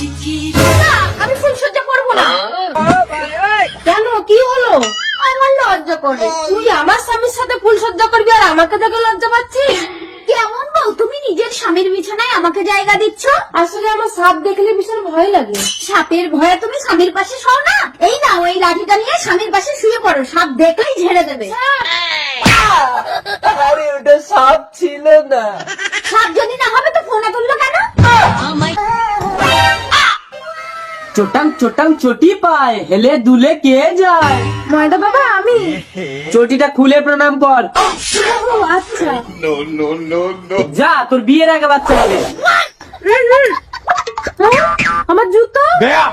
আমি ফুলসজ্জা করব না। কেন? কি হলো? আমার লজ্জা করে। তুই আমার স্বামীর সাথে ফুলসজ্জা করবি আর আমাকে দেখে লজ্জা পাচ্ছিস? কেমন বউ তুমি নিজের স্বামীর বিছানায় আমাকে জায়গা দিচ্ছ? আসলে আমার সাপ দেখলে ভীষণ ভয় লাগে। সাপের ভয়ে তুমি স্বামীর পাশে শো না। এই না ওই লাঠিটা নিয়ে স্বামীর পাশে শুয়ে পড়ো। সাপ দেখলেই ঝেড়ে দেবে। আরে ওটা সাপ ছিল না। সাপ যদি না হবে চোটাং চোটাং চটি পায় হেলে দুলে কে যায়? ময়দা বাবা আমি। চটিটা খুলে প্রণাম কর। আচ্ছা। যা তোর বিয়ের আগে বাচ্চা হবে। আমার জুতো?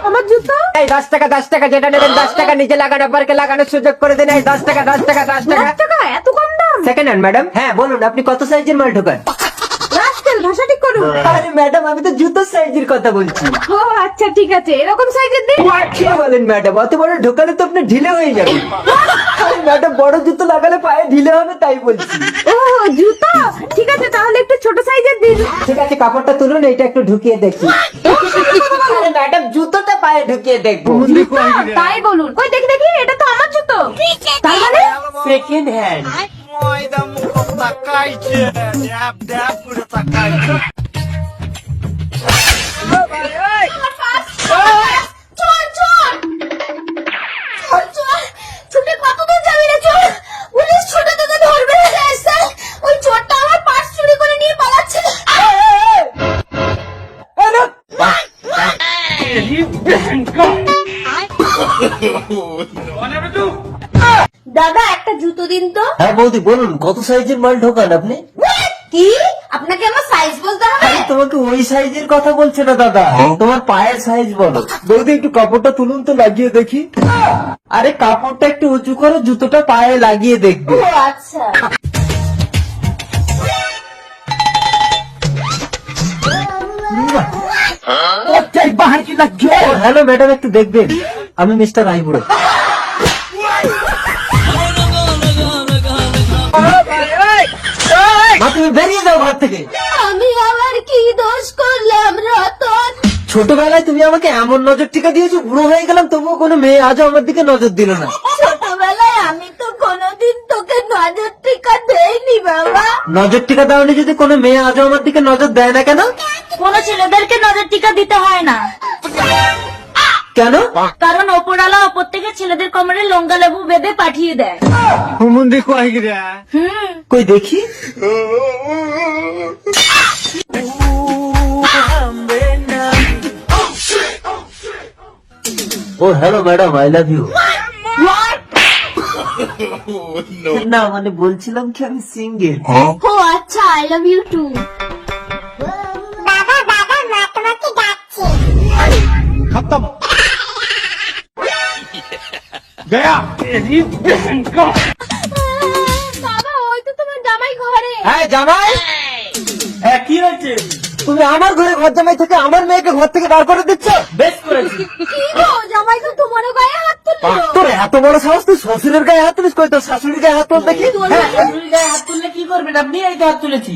আমার জুতো? এই দশ টাকা দশ টাকা যেটা নেবেন দশ টাকা নিচে লাগানো পার্কে লাগানোর সুযোগ করে দেন। এই দশ টাকা দশ টাকা দশ টাকা। দশ টাকা? এত কম দাম? সেকেন্ড হ্যান্ড ম্যাডাম হ্যাঁ বলুন আপনি কত সাইজের মাল ঢোকান? রাস্কেল ভাষা ঠিক করুন আরে ম্যাডাম আমি তো জুতো সাইজের কথা বলছি। ও আচ্ছা ঠিক আছে। এরকম সাইজের দিন? কি বলেন ম্যাডাম অত বড় ঢোকালে তো আপনি ঢিলে হয়ে যাবে। আরে ম্যাডাম বড় জুতো লাগালে পায়ে ঢিলে হবে তাই বলছি। ও জুতো? ঠিক আছে তাহলে একটু ছোট সাইজের দিন। ঠিক আছে কাপড়টা তুলুন এইটা একটু ঢুকিয়ে দেখি। আরে ম্যাডাম জুতোটা পায়ে ঢুকিয়ে দেখব। তাই বলুন। কই দেখি দেখি এটা তো আমার জুতো। তার মানে? Second hand Moida mukhang takaiche. Dab dab pura takaiche. চল চল দাদা একটা জুতো দিন তো। হ্যাঁ বৌদি বলুন কত সাইজের মাল ঢোকান আপনি? কি? আপনাকে আমার সাইজ বলতে হবে? তোমাকে ওই সাইজের কথা বলছে না দাদা। তোমার পায়ের সাইজ বলো। বৌদি একটু কাপড়টা তুলুন তো লাগিয়ে দেখি। আরে কাপড়টা একটু উঁচু করো জুতোটা পায়ে লাগিয়ে দেখবে। ও আচ্ছা। হ্যালো ম্যাডাম একটু দেখবেন। আমি মিস্টার রাইবুড়ো তুমি বেরিয়ে যাও ঘর থেকে। আমি আবার কি দোষ করলাম রতন? ছোটবেলায় তুমি আমাকে এমন নজর টিকা দিয়েছ বুড়ো হয়ে গেলাম তবুও কোনো মেয়ে আজও আমার দিকে নজর দিল না। ছোটবেলায় আমি তো কোনোদিন তোকে নজর টিকা দেইনি বাবা। নজর টিকা দেওয়ানি যদি কোনো মেয়ে আজও আমার দিকে নজর দেয় না কেন? কোনো ছেলেদেরকে নজর টিকা দিতে হয় না। কেন? কারণ ওপরালা ওপর থেকে ছেলেদের কোমরে লঙ্কা লেবু বেঁধে পাঠিয়ে দেয়। ko ahigira. কই দেখি? ও hello madam I love you না মানে বলছিলাম কি আমি সিঙ্গেল ও আচ্ছা আই লাভ ইউ টু বাবা বাবা মা তোমাকে ডাকছে। Khatam. Gaya. বাবা ওই তো তোমার জামাই ঘরে। হ্যাঁ জামাই? হ্যাঁ কি হয়েছে? তুমি আমার ঘরে ঘর জামাই থেকে আমার মেয়েকে ঘর থেকে বার করে দিচ্ছ? বেশ করেছি। কি গো জামাই তো তোমারও গায়ে হাত তুললো। তোর এত বড় সাহস তুই শ্বশুরের গায়ে হাত তুলিস কই? তোর শাশুড়ির গায়ে হাত তুল দেখি। হ্যাঁ, শাশুড়ি গায়ে হাত তুললে কি করবেন আপনি এই হাত তুলেছি।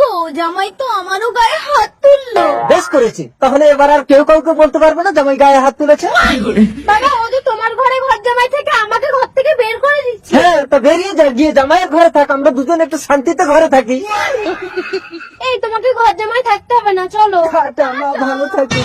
গো জামাই তো আমারও গায়ে হাত তুললো। বেশ করেছি। তাহলে এবার আর কেউ কাউকে বলতে পারবে না জামাই গায়ে হাত তুলেছে। বাবা ও যে তোমার ঘরে ঘর জামাই থেকে আমাকে ঘর থেকে বের করে দিচ্ছে হ্যাঁ তা বেরিয়ে যা গিয়ে জামাইয়ের ঘরে থাক আমরা দুজন একটু শান্তিতে ঘরে থাকি। এই তোমাকে ঘর জামাই থাকতে হবে না চলো। খাটা ভালো থাকি।